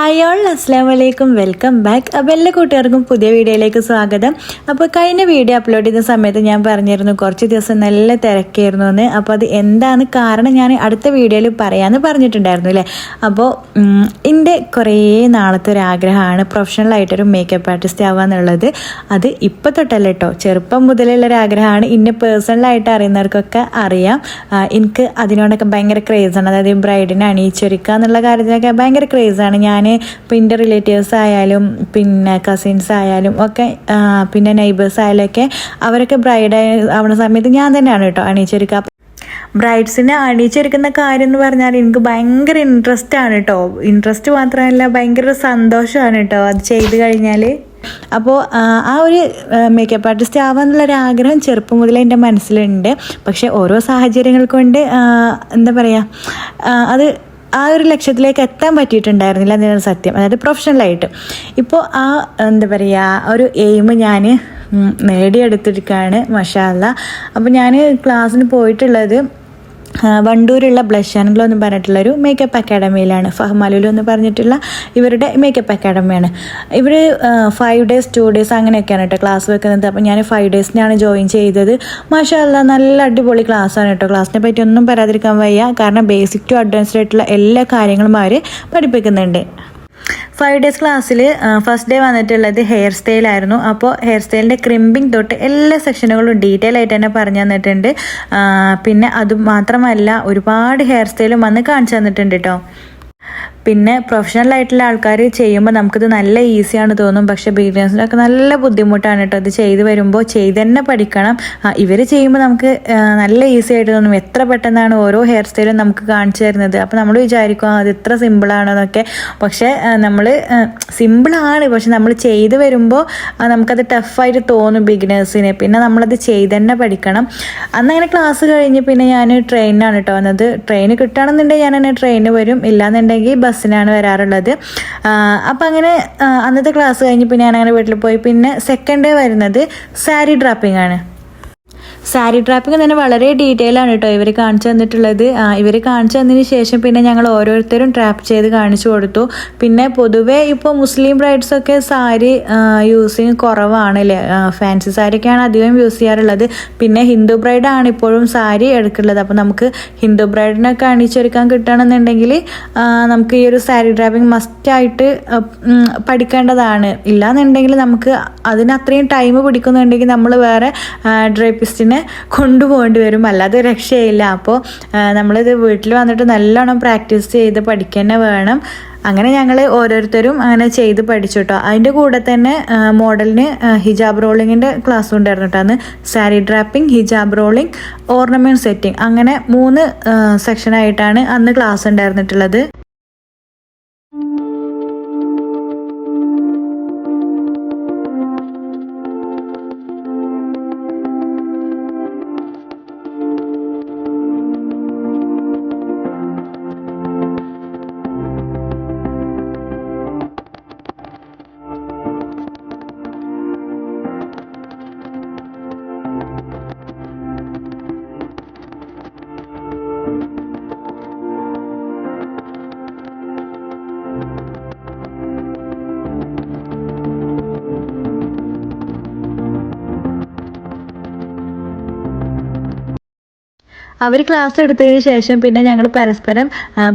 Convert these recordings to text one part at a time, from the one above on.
All അസ്സാം വലൈക്കും welcome back അപ്പോൾ എല്ലാ കൂട്ടുകാർക്കും പുതിയ വീഡിയോയിലേക്ക് സ്വാഗതം. അപ്പോൾ കഴിഞ്ഞ വീഡിയോ അപ്ലോഡ് ചെയ്ത സമയത്ത് ഞാൻ പറഞ്ഞിരുന്നു കുറച്ച് ദിവസം നല്ല തിരക്കായിരുന്നു എന്ന്. അപ്പോൾ അത് എന്താണ് കാരണം ഞാൻ അടുത്ത വീഡിയോയിൽ പറയാമെന്ന് പറഞ്ഞിട്ടുണ്ടായിരുന്നു അല്ലേ? അപ്പോൾ എന്റെ കുറേ നാളത്തെ ഒരു ആഗ്രഹമാണ് പ്രൊഫഷണലായിട്ടൊരു മേക്കപ്പ് ആർട്ടിസ്റ്റ് ആവുക എന്നുള്ളത് അത് ഇപ്പോൾ തൊട്ടല്ല കേട്ടോ ചെറുപ്പം മുതലുള്ള ഒരു ആഗ്രഹമാണ്. ഇന്നെ പേഴ്സണലായിട്ട് അറിയുന്നവർക്കൊക്കെ അറിയാം. എനിക്ക് അതിനോടൊക്കെ ഭയങ്കര ക്രേസാണ് അതായത് ബ്രൈഡിനെ അണിയിച്ചൊരുക്കുക എന്നുള്ള കാര്യത്തിനൊക്കെ ഭയങ്കര ക്രേസാണ് ഞാൻ ഇപ്പോൾ എന്റെ റിലേറ്റീവ്സ് ആയാലും പിന്നെ കസിൻസ് ആയാലും ഒക്കെ പിന്നെ നൈബേഴ്സ് ആയാലും ഒക്കെ അവരൊക്കെ ബ്രൈഡ് ആവുന്ന സമയത്ത് ഞാൻ തന്നെയാണ് കേട്ടോ അണിയിച്ചൊരുക്കുക ബ്രൈഡ്സിനെ അണിയിച്ചൊരുക്കുന്ന കാര്യം എന്ന് പറഞ്ഞാൽ എനിക്ക് ഭയങ്കര ഇൻട്രസ്റ്റ് ആണ് കേട്ടോ. ഇൻട്രസ്റ്റ് മാത്രമല്ല ഭയങ്കര സന്തോഷമാണ് കേട്ടോ അത് ചെയ്ത് കഴിഞ്ഞാൽ അപ്പോൾ ആ ഒരു മേക്കപ്പ് ആർട്ടിസ്റ്റ് ആവാന്നുള്ളൊരു ആഗ്രഹം ചെറുപ്പം മുതലേ എന്റെ മനസ്സിലുണ്ട്. പക്ഷേ ഓരോ സാഹചര്യങ്ങൾ കൊണ്ട് എന്താ പറയുക അത് ആ ഒരു ലക്ഷ്യത്തിലേക്ക് എത്താൻ പറ്റിയിട്ടുണ്ടായിരുന്നില്ല എന്നതാണ് സത്യം. അതായത് പ്രൊഫഷണലായിട്ട് ഇപ്പോൾ ആ എന്താ പറയുക ഒരു എയിം ഞാൻ നേടിയെടുത്തിരിക്കുകയാണ് മഷാല്ല അപ്പോൾ ഞാൻ ക്ലാസ്സിന് പോയിട്ടുള്ളത് വണ്ടൂരുള്ള ബ്ലഷ് ചാനൽ എന്ന് പറഞ്ഞിട്ടുള്ള ഒരു മേക്കപ്പ് അക്കാഡമിയിലാണ് ഫഹ്മാലുലു എന്ന് പറഞ്ഞിട്ടുള്ള ഇവരുടെ മേക്കപ്പ് അക്കാഡമിയാണ് ഇവർ ഫൈവ് ഡേയ്സ് ടു ഡേയ്സ് അങ്ങനെയൊക്കെയാണ് കേട്ടോ ക്ലാസ് വെക്കുന്നത്. അപ്പോൾ ഞാൻ ഫൈവ് ഡേയ്സിനാണ് ജോയിൻ ചെയ്തത്. മാഷാല്ല നല്ല അടിപൊളി ക്ലാസ്സാണ് കേട്ടോ ക്ലാസ്സിനെ പറ്റി ഒന്നും പറയാതിരിക്കാൻ വയ്യ. കാരണം ബേസിക് ടു അഡ്വാൻസ്ഡ് ആയിട്ടുള്ള എല്ലാ കാര്യങ്ങളും അവർ പഠിപ്പിക്കുന്നുണ്ട്. ഫൈവ് ഡേയ്സ് ക്ലാസ്സിൽ ഫസ്റ്റ് ഡേ വന്നിട്ടുള്ളത് ഹെയർ സ്റ്റൈലായിരുന്നു അപ്പോൾ ഹെയർ സ്റ്റൈലിന്റെ ക്രിമ്പിങ് തൊട്ട് എല്ലാ സെക്ഷനുകളും ഡീറ്റെയിൽ ആയിട്ട് തന്നെ പറഞ്ഞു തന്നിട്ടുണ്ട്. പിന്നെ അത് മാത്രമല്ല ഒരുപാട് ഹെയർ സ്റ്റൈലും വന്ന് കാണിച്ചു തന്നിട്ടുണ്ട് കേട്ടോ പിന്നെ പ്രൊഫഷണൽ ആയിട്ടുള്ള ആൾക്കാർ ചെയ്യുമ്പോൾ നമുക്കിത് നല്ല ഈസിയാണ് തോന്നും. പക്ഷെ ബിഗിനേഴ്സിനൊക്കെ നല്ല ബുദ്ധിമുട്ടാണ് കേട്ടോ ഇത് ചെയ്ത് വരുമ്പോൾ ചെയ്ത് തന്നെ പഠിക്കണം. ഇവർ ചെയ്യുമ്പോൾ നമുക്ക് നല്ല ഈസി ആയിട്ട് തോന്നും. എത്ര പെട്ടെന്നാണ് ഓരോ ഹെയർ സ്റ്റൈലും നമുക്ക് കാണിച്ചു തരുന്നത്. അപ്പോൾ നമ്മൾ വിചാരിക്കും അത് ഇത്ര സിമ്പിളാണെന്നൊക്കെ പക്ഷേ നമ്മൾ സിമ്പിളാണ് പക്ഷെ നമ്മൾ ചെയ്ത് വരുമ്പോൾ നമുക്കത് ടഫായിട്ട് തോന്നും ബിഗിനേഴ്സിന് പിന്നെ നമ്മളത് ചെയ്ത് തന്നെ പഠിക്കണം. അന്ന് അങ്ങനെ ക്ലാസ് കഴിഞ്ഞ് പിന്നെ ഞാൻ ട്രെയിനിനാണ് കേട്ടോ വന്നത്. ട്രെയിൻ കിട്ടുകയാണെന്നുണ്ടെങ്കിൽ ഞാൻ തന്നെ ട്രെയിന് വരും. ഇല്ലാന്നുണ്ടെങ്കിൽ ബസ്സിനാണ് വരാറുള്ളത്. അപ്പം അങ്ങനെ അന്നത്തെ ക്ലാസ് കഴിഞ്ഞ് പിന്നെ ഞാൻ അങ്ങനെ വീട്ടിൽ പോയി. പിന്നെ സെക്കൻഡ് ഡേ വരുന്നത് സാരി ഡ്രാപ്പിംഗ് ആണ്. സാരി ട്രാപ്പിംഗ് തന്നെ വളരെ ഡീറ്റെയിൽ ആണ് കേട്ടോ ഇവർ കാണിച്ചു തന്നിട്ടുള്ളത്. ഇവർ കാണിച്ചു തന്നതിന് ശേഷം പിന്നെ ഞങ്ങൾ ഓരോരുത്തരും ട്രാപ്പ് ചെയ്ത് കാണിച്ചു കൊടുത്തു. പിന്നെ പൊതുവേ ഇപ്പോൾ മുസ്ലിം ബ്രൈഡ്സ് ഒക്കെ സാരി യൂസിങ് കുറവാണ് അല്ലേ ഫാൻസി സാരിയൊക്കെയാണ് അധികം യൂസ് ചെയ്യാറുള്ളത്. പിന്നെ ഹിന്ദു ബ്രൈഡാണ് ഇപ്പോഴും സാരി എടുക്കുള്ളത് അപ്പോൾ നമുക്ക് ഹിന്ദു ബ്രൈഡിനൊക്കെ അണിച്ചൊരുക്കാൻ കിട്ടണമെന്നുണ്ടെങ്കിൽ നമുക്ക് ഈ ഒരു സാരി ഡ്രാപ്പിംഗ് മസ്റ്റായിട്ട് പഠിക്കേണ്ടതാണ്. ഇല്ലാന്നുണ്ടെങ്കിൽ നമുക്ക് അതിന് അത്രയും ടൈം പിടിക്കുന്നുണ്ടെങ്കിൽ നമ്മൾ വേറെ ഡ്രൈപ്പിസ്റ്റിനെ കൊണ്ടുപോകേണ്ടി വരും. അല്ലാതെ രക്ഷയില്ല. അപ്പോൾ നമ്മളിത് വീട്ടിൽ വന്നിട്ട് നല്ലോണം പ്രാക്ടീസ് ചെയ്ത് പഠിക്കുക വേണം. അങ്ങനെ ഞങ്ങൾ ഓരോരുത്തരും അങ്ങനെ ചെയ്ത് പഠിച്ചു കേട്ടോ അതിന്റെ കൂടെ തന്നെ മോഡലിന് ഹിജാബ് റോളിങ്ങിന്റെ ക്ലാസ് ഉണ്ടായിരുന്നു കേട്ടോ അന്ന്. Sari draping hijab rolling ornament setting. അങ്ങനെ മൂന്ന് സെക്ഷനായിട്ടാണ് അന്ന് ക്ലാസ് ഉണ്ടായിരുന്നിട്ടുള്ളത്. അവർ ക്ലാസ് എടുത്തതിന് ശേഷം പിന്നെ ഞങ്ങൾ പരസ്പരം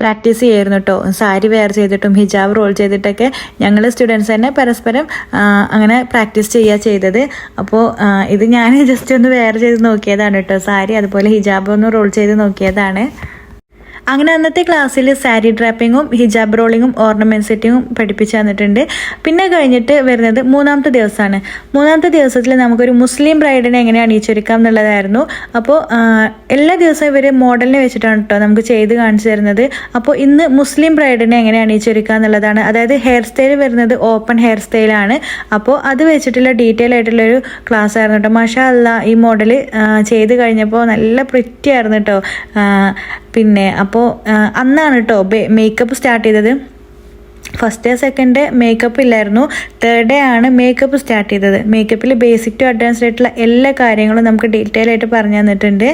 പ്രാക്ടീസ് ചെയ്യായിരുന്നു കേട്ടോ സാരി വെയർ ചെയ്തിട്ടും ഹിജാബ് റോൾ ചെയ്തിട്ടൊക്കെ ഞങ്ങൾ സ്റ്റുഡൻസ് തന്നെ പരസ്പരം അങ്ങനെ പ്രാക്ടീസ് ചെയ്യുക ചെയ്തത്. അപ്പോൾ ഇത് ഞാൻ ജസ്റ്റ് ഒന്ന് വെയർ ചെയ്ത് നോക്കിയതാണ് കേട്ടോ സാരി അതുപോലെ ഹിജാബ് ഒന്ന് റോൾ ചെയ്ത് നോക്കിയതാണ്. അങ്ങനെ അന്നത്തെ ക്ലാസ്സിൽ സാരി ഡ്രാപ്പിങ്ങും ഹിജാബ് റോളിങ്ങും ഓർണമെന്റ് സെറ്റിങ്ങും പഠിപ്പിച്ചു തന്നിട്ടുണ്ട്. പിന്നെ കഴിഞ്ഞിട്ട് വരുന്നത് മൂന്നാമത്തെ ദിവസമാണ്. മൂന്നാമത്തെ ദിവസത്തിൽ നമുക്കൊരു മുസ്ലിം ബ്രൈഡിനെ എങ്ങനെ അണിയിച്ചൊരുക്കാം എന്നുള്ളതായിരുന്നു. അപ്പോൾ എല്ലാ ദിവസവും ഇവർ മോഡലിനെ വെച്ചിട്ടാണ് കേട്ടോ നമുക്ക് ചെയ്ത് കാണിച്ചു തരുന്നത്. അപ്പോൾ ഇന്ന് മുസ്ലിം ബ്രൈഡിനെ എങ്ങനെ അണിയിച്ചൊരുക്കാം എന്നുള്ളതാണ്. അതായത് ഹെയർ സ്റ്റൈൽ വരുന്നത് ഓപ്പൺ ഹെയർ സ്റ്റൈലാണ് അപ്പോൾ അത് വെച്ചിട്ടുള്ള ഡീറ്റെയിൽ ആയിട്ടുള്ളൊരു ക്ലാസ് ആയിരുന്നു കേട്ടോ മഷാ അല്ല ഈ മോഡൽ ചെയ്ത് കഴിഞ്ഞപ്പോൾ നല്ല പ്രിറ്റി ആയിരുന്നു കേട്ടോ പിന്നെ അപ്പോൾ അന്നാണ് കേട്ടോ മേക്കപ്പ് സ്റ്റാർട്ട് ചെയ്തത്. First day second day makeup ഇല്ലായിരുന്നു. തേർഡ് ഡേ ആണ് മേക്കപ്പ് സ്റ്റാർട്ട് ചെയ്തത്. മേക്കപ്പിൽ ബേസിക് ടു അഡ്വാൻസ്ഡ് ആയിട്ടുള്ള എല്ലാ കാര്യങ്ങളും നമുക്ക് ഡീറ്റെയിൽ ആയിട്ട് പറഞ്ഞു തന്നിട്ടുണ്ട്.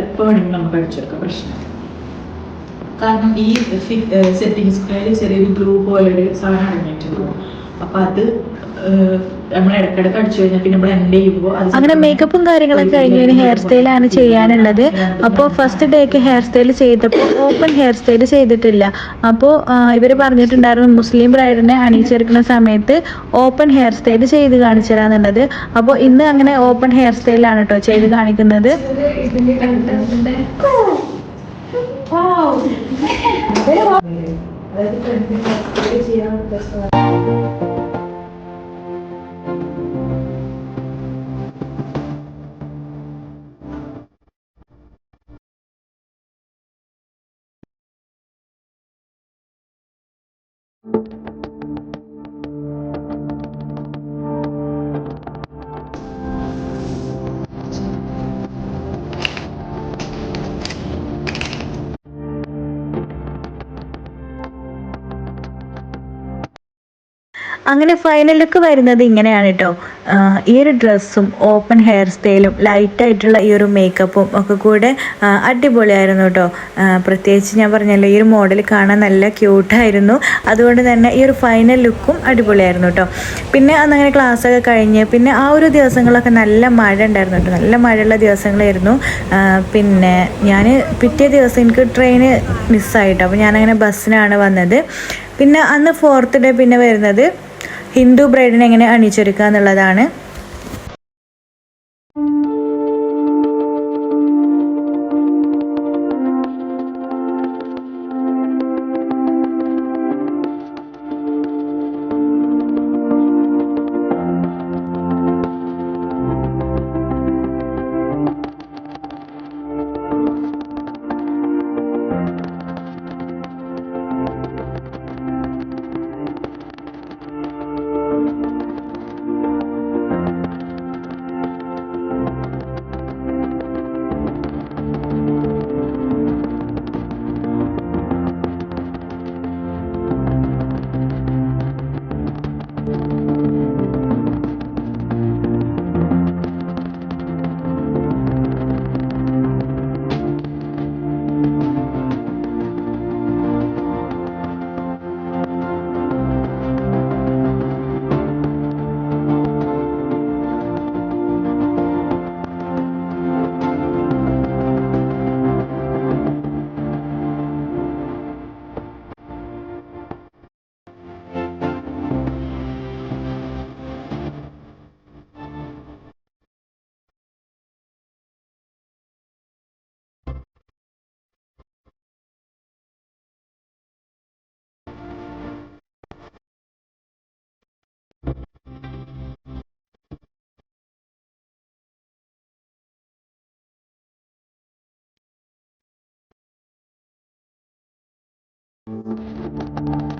എപ്പോൾ വേണമെങ്കിലും നമുക്ക് അടിച്ചെടുക്കാം. പ്രശ്നം കാരണം ഈ സെറ്റിംഗ് സ്ക്രീനിൽ ചെറിയൊരു പോലെ പോലൊരു സാധനം അടങ്ങിയിട്ടുണ്ട്. അപ്പൊ അത് നമ്മൾ ഇടക്കിടക്ക് അടിച്ചു കഴിഞ്ഞാൽ പിന്നെ ചെയ്യുമ്പോൾ അങ്ങനെ മേക്കപ്പും കാര്യങ്ങളൊക്കെ കഴിഞ്ഞ് ഹെയർ സ്റ്റൈലാണ് ചെയ്യാനുള്ളത്. അപ്പോൾ ഫസ്റ്റ് ഡേക്ക് ഹെയർ സ്റ്റൈൽ ചെയ്തപ്പോൾ ഓപ്പൺ ഹെയർ സ്റ്റൈൽ ചെയ്തിട്ടില്ല. അപ്പോ ഇവർ പറഞ്ഞിട്ടുണ്ടായിരുന്നു മുസ്ലിം ബ്രൈഡിനെ അണിയിച്ചെടുക്കുന്ന സമയത്ത് ഓപ്പൺ ഹെയർ സ്റ്റൈൽ ചെയ്ത് കാണിച്ചു തരാന്നുള്ളത് അപ്പോൾ ഇന്ന് അങ്ങനെ ഓപ്പൺ ഹെയർ സ്റ്റൈലാണ് കേട്ടോ ചെയ്ത് കാണിക്കുന്നത്. അങ്ങനെ ഫൈനൽ ലുക്ക് വരുന്നത് ഇങ്ങനെയാണ് കേട്ടോ ഈ ഒരു ഡ്രസ്സും ഓപ്പൺ ഹെയർ സ്റ്റൈലും ലൈറ്റായിട്ടുള്ള ഈ ഒരു മേക്കപ്പും ഒക്കെ കൂടെ അടിപൊളിയായിരുന്നു കേട്ടോ പ്രത്യേകിച്ച് ഞാൻ പറഞ്ഞല്ലോ ഈ ഒരു മോഡൽ കാണാൻ നല്ല ക്യൂട്ടായിരുന്നു അതുകൊണ്ട് തന്നെ ഈ ഒരു ഫൈനൽ ലുക്കും അടിപൊളിയായിരുന്നു കേട്ടോ പിന്നെ അന്നങ്ങനെ ക്ലാസ്സൊക്കെ കഴിഞ്ഞ് പിന്നെ ആ ഒരു ദിവസങ്ങളൊക്കെ നല്ല മഴ ഉണ്ടായിരുന്നു കേട്ടോ നല്ല മഴയുള്ള ദിവസങ്ങളായിരുന്നു. പിന്നെ ഞാൻ പിറ്റേ ദിവസം എനിക്ക് ട്രെയിന് മിസ്സായിട്ടോ അപ്പോൾ ഞാനങ്ങനെ ബസ്സിനാണ് വന്നത്. പിന്നെ അന്ന് ഫോർത്ത് ഡേ പിന്നെ വരുന്നത് ഹിന്ദു ബ്രൈഡിനെ എങ്ങനെ അണിയിച്ചൊരുക്കുക എന്നുള്ളതാണ് うん。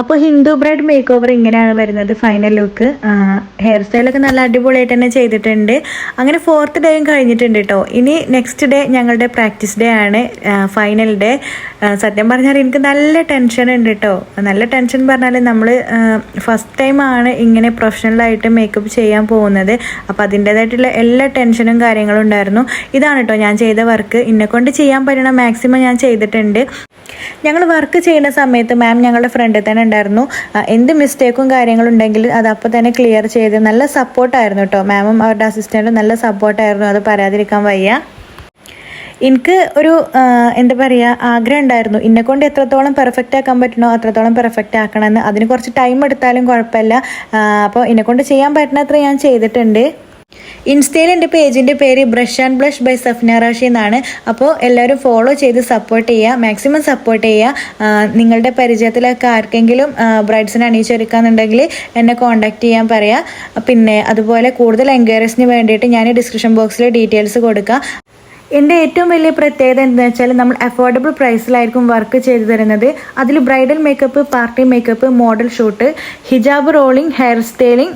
അപ്പോൾ ഹിന്ദു ബ്രൈഡ് മേക്ക് ഓവർ ഇങ്ങനെയാണ് വരുന്നത് ഫൈനൽ ലുക്ക് ഹെയർ സ്റ്റൈലൊക്കെ നല്ല അടിപൊളിയായിട്ട് തന്നെ ചെയ്തിട്ടുണ്ട്. അങ്ങനെ ഫോർത്ത് ഡേയും കഴിഞ്ഞിട്ടുണ്ട് കേട്ടോ ഇനി നെക്സ്റ്റ് ഡേ ഞങ്ങളുടെ പ്രാക്ടീസ് ഡേ ആണ് ഫൈനൽ ഡേ സത്യം പറഞ്ഞാൽ എനിക്ക് നല്ല ടെൻഷൻ ഉണ്ട് കേട്ടോ നല്ല ടെൻഷൻ പറഞ്ഞാൽ നമ്മൾ ഫസ്റ്റ് ടൈമാണ് ഇങ്ങനെ പ്രൊഫഷണലായിട്ട് മേക്കപ്പ് ചെയ്യാൻ പോകുന്നത്. അപ്പോൾ അതിന്റേതായിട്ടുള്ള എല്ലാ ടെൻഷനും കാര്യങ്ങളും ഉണ്ടായിരുന്നു. ഇതാണ് കേട്ടോ ഞാൻ ചെയ്ത വർക്ക് എന്നെ കൊണ്ട് ചെയ്യാൻ പറ്റണ മാക്സിമം ഞാൻ ചെയ്തിട്ടുണ്ട്. ഞങ്ങൾ വർക്ക് ചെയ്യുന്ന സമയത്ത് മാം ഞങ്ങളുടെ ഫ്രണ്ടിൽ തന്നെ ഉണ്ടായിരുന്നു. എന്ത് മിസ്റ്റേക്കും കാര്യങ്ങളും ഉണ്ടെങ്കിൽ അത് അപ്പോൾ തന്നെ ക്ലിയർ ചെയ്ത് നല്ല സപ്പോർട്ടായിരുന്നു കേട്ടോ. മാമും അവരുടെ അസിസ്റ്റന്റും നല്ല സപ്പോർട്ടായിരുന്നു അത് പറയാതിരിക്കാൻ വയ്യ. എനിക്ക് ഒരു എന്താ പറയുക ആഗ്രഹം ഉണ്ടായിരുന്നു. എന്നെ കൊണ്ട് എത്രത്തോളം പെർഫെക്റ്റ് ആക്കാൻ പറ്റണോ അത്രത്തോളം പെർഫെക്റ്റ് ആക്കണമെന്ന്. അതിന് കുറച്ച് ടൈം എടുത്താലും കുഴപ്പമില്ല. അപ്പോൾ എന്നെ കൊണ്ട് ചെയ്യാൻ പറ്റുന്നത്ര ഞാൻ ചെയ്തിട്ടുണ്ട്. ഇൻസ്റ്റയിൽ എന്റെ പേജിന്റെ പേര് brush and blush by Safna Rashi എന്നാണ്. അപ്പോൾ എല്ലാവരും ഫോളോ ചെയ്ത് സപ്പോർട്ട് ചെയ്യുക. മാക്സിമം സപ്പോർട്ട് ചെയ്യുക. നിങ്ങളുടെ പരിചയത്തിലൊക്കെ ആർക്കെങ്കിലും ബ്രൈഡ്സിനെ അണിയിച്ചൊരുക്കാന്നുണ്ടെങ്കിൽ എന്നെ കോൺടാക്ട് ചെയ്യാൻ പറയാം. പിന്നെ അതുപോലെ കൂടുതൽ എൻക്വയറീസിന് വേണ്ടിയിട്ട് ഞാൻ ഡിസ്ക്രിപ്ഷൻ ബോക്സിൽ ഡീറ്റെയിൽസ് കൊടുക്കാം. എന്റെ ഏറ്റവും വലിയ പ്രത്യേകത എന്താണെന്ന് വെച്ചാൽ നമ്മൾ അഫോർഡബിൾ പ്രൈസിലായിരിക്കും വർക്ക് ചെയ്തു തരുന്നത്. അതിൽ bridal makeup party makeup model shoot hijab rolling hair styling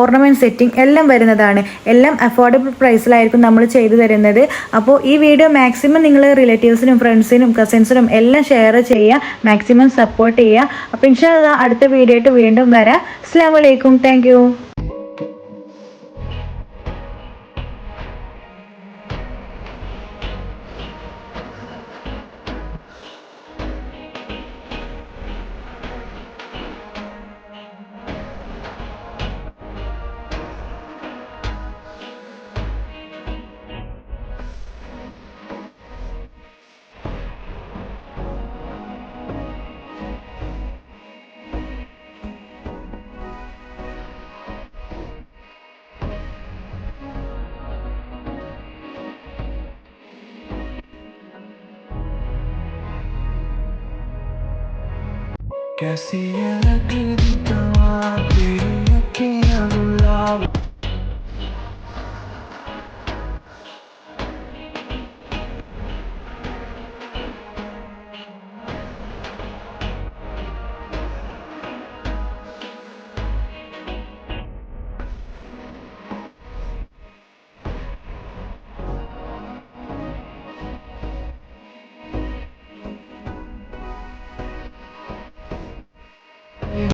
ornament setting എല്ലാം വരുന്നതാണ്. എല്ലാം അഫോർഡബിൾ പ്രൈസിലായിരിക്കും നമ്മൾ ചെയ്തു തരുന്നത്. അപ്പോൾ ഈ വീഡിയോ മാക്സിമം നിങ്ങൾ റിലേറ്റീവ്സിനും ഫ്രണ്ട്സിനും കസിൻസിനും എല്ലാം ഷെയർ ചെയ്യുക. മാക്സിമം സപ്പോർട്ട് ചെയ്യുക. അപ്പോൾ ഇൻഷാല്ല അടുത്ത വീഡിയോ ആയിട്ട് വീണ്ടും വരാം. അസ്സാം വലൈക്കും thank Porque se ela acredita, ela